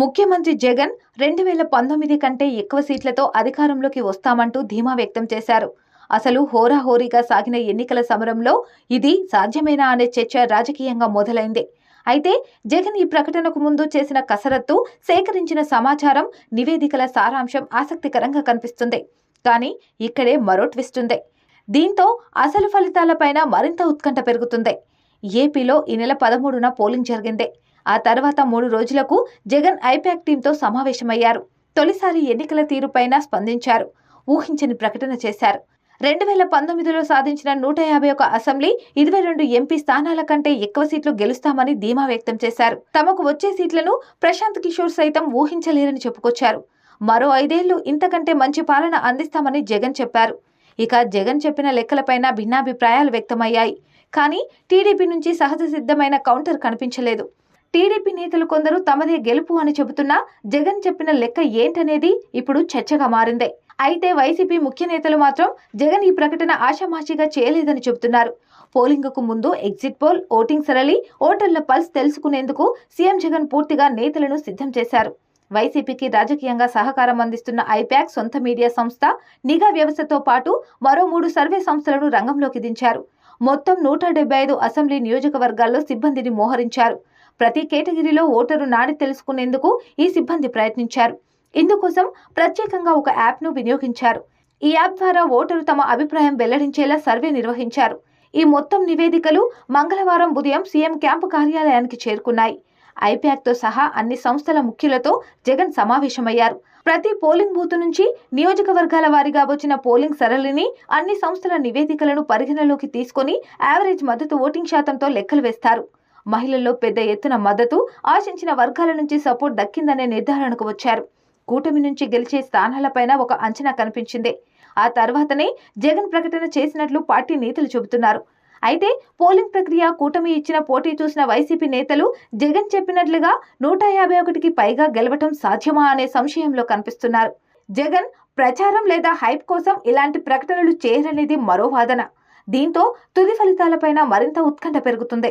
ముఖ్యమంత్రి జగన్ రెండు వేల పంతొమ్మిది కంటే ఎక్కువ సీట్లతో అధికారంలోకి వస్తామంటూ ధీమా వ్యక్తం చేశారు. అసలు హోరాహోరీగా సాగిన ఎన్నికల సమరంలో ఇది సాధ్యమేనా అనే చర్చ రాజకీయంగా మొదలైంది. అయితే జగన్ ఈ ప్రకటనకు ముందు చేసిన కసరత్తు సేకరించిన సమాచారం నివేదికల సారాంశం ఆసక్తికరంగా కనిపిస్తుంది. కానీ ఇక్కడే మరో ట్విస్ట్ ఉంది. దీంతో అసలు ఫలితాలపైన మరింత ఉత్కంఠ పెరుగుతుంది. ఏపీలో ఈ నెల పదమూడున పోలింగ్ జరిగింది. ఆ తర్వాత మూడు రోజులకు జగన్ ఐపాక్ టీంతో సమావేశమయ్యారు. తొలిసారి ఎన్నికల తీరుపైన స్పందించారు. ఊహించని ప్రకటన చేశారు. రెండు వేల పంతొమ్మిదిలో సాధించిన నూట యాభై ఒక అసెంబ్లీ ఇరవై రెండు ఎంపీ స్థానాల కంటే ఎక్కువ సీట్లు గెలుస్తామని ధీమా వ్యక్తం చేశారు. తమకు వచ్చే సీట్లను ప్రశాంత్ కిషోర్ సైతం ఊహించలేరని చెప్పుకొచ్చారు. మరో ఐదేళ్ళు ఇంతకంటే మంచి పాలన అందిస్తామని జగన్ చెప్పారు. ఇక జగన్ చెప్పిన లెక్కలపైన భిన్నాభిప్రాయాలు వ్యక్తమయ్యాయి. కానీ టీడీపీ నుంచి సహజ సిద్ధమైన కౌంటర్ కనిపించలేదు. టీడీపీ నేతలు కొందరు తమదే గెలుపు అని చెబుతున్నా జగన్ చెప్పిన లెక్క ఏంటనేది ఇప్పుడు చర్చగా మారిందే. అయితే వైసీపీ ముఖ్య నేతలు మాత్రం జగన్ ఈ ప్రకటన ఆషామాషిగా చేయలేదని చెబుతున్నారు. పోలింగ్కు ముందు ఎగ్జిట్ పోల్ ఓటింగ్ సరళి ఓటర్ల పల్స్ తెలుసుకునేందుకు సీఎం జగన్ పూర్తిగా నేతలను సిద్ధం చేశారు. వైసీపీకి రాజకీయంగా సహకారం అందిస్తున్న ఐపాక్ సొంత మీడియా సంస్థ నిఘా వ్యవస్థతో పాటు మరో మూడు సర్వే సంస్థలను రంగంలోకి దించారు. మొత్తం నూట డెబ్బై ఐదు అసెంబ్లీ నియోజకవర్గాల్లో సిబ్బందిని మోహరించారు. ప్రతి కేటగిరీలో ఓటరు నాడి తెలుసుకునేందుకు ఈ సిబ్బంది ప్రయత్నించారు. ఇందుకోసం ప్రత్యేకంగా ఒక యాప్ను వినియోగించారు. ఈ యాప్ ద్వారా ఓటరు తమ అభిప్రాయం వెల్లడించేలా సర్వే నిర్వహించారు. ఈ మొత్తం నివేదికలు మంగళవారం ఉదయం సీఎం క్యాంపు కార్యాలయానికి చేరుకున్నాయి. ఐప్యాక్తో సహా అన్ని సంస్థల ముఖ్యులతో జగన్ సమావేశమయ్యారు. ప్రతి పోలింగ్ బూత్ నుంచి నియోజకవర్గాల వారీగా వచ్చిన పోలింగ్ సరళిని అన్ని సంస్థల నివేదికలను పరిగణలోకి తీసుకొని యావరేజ్ మద్దతు ఓటింగ్ శాతంతో లెక్కలు వేస్తారు. మహిళల్లో పెద్ద ఎత్తున మద్దతు ఆశించిన వర్గాల నుంచి సపోర్ట్ దక్కిందనే నిర్ధారణకు వచ్చారు. కూటమి నుంచి గెలిచే స్థానాలపైన ఒక అంచనా కనిపించింది. ఆ తర్వాతనే జగన్ ప్రకటన చేసినట్లు పార్టీ నేతలు చెబుతున్నారు. అయితే పోలింగ్ ప్రక్రియ కూటమి ఇచ్చిన పోటీ చూసిన వైసీపీ నేతలు జగన్ చెప్పినట్లుగా నూట యాభై ఒకటికి పైగా గెలవటం సాధ్యమా అనే సంశయంలో కనిపిస్తున్నారు. జగన్ ప్రచారం లేదా హైప్ కోసం ఇలాంటి ప్రకటనలు చేయరనేది మరో వాదన. దీంతో తుది ఫలితాలపైన మరింత ఉత్కంఠ పెరుగుతుంది.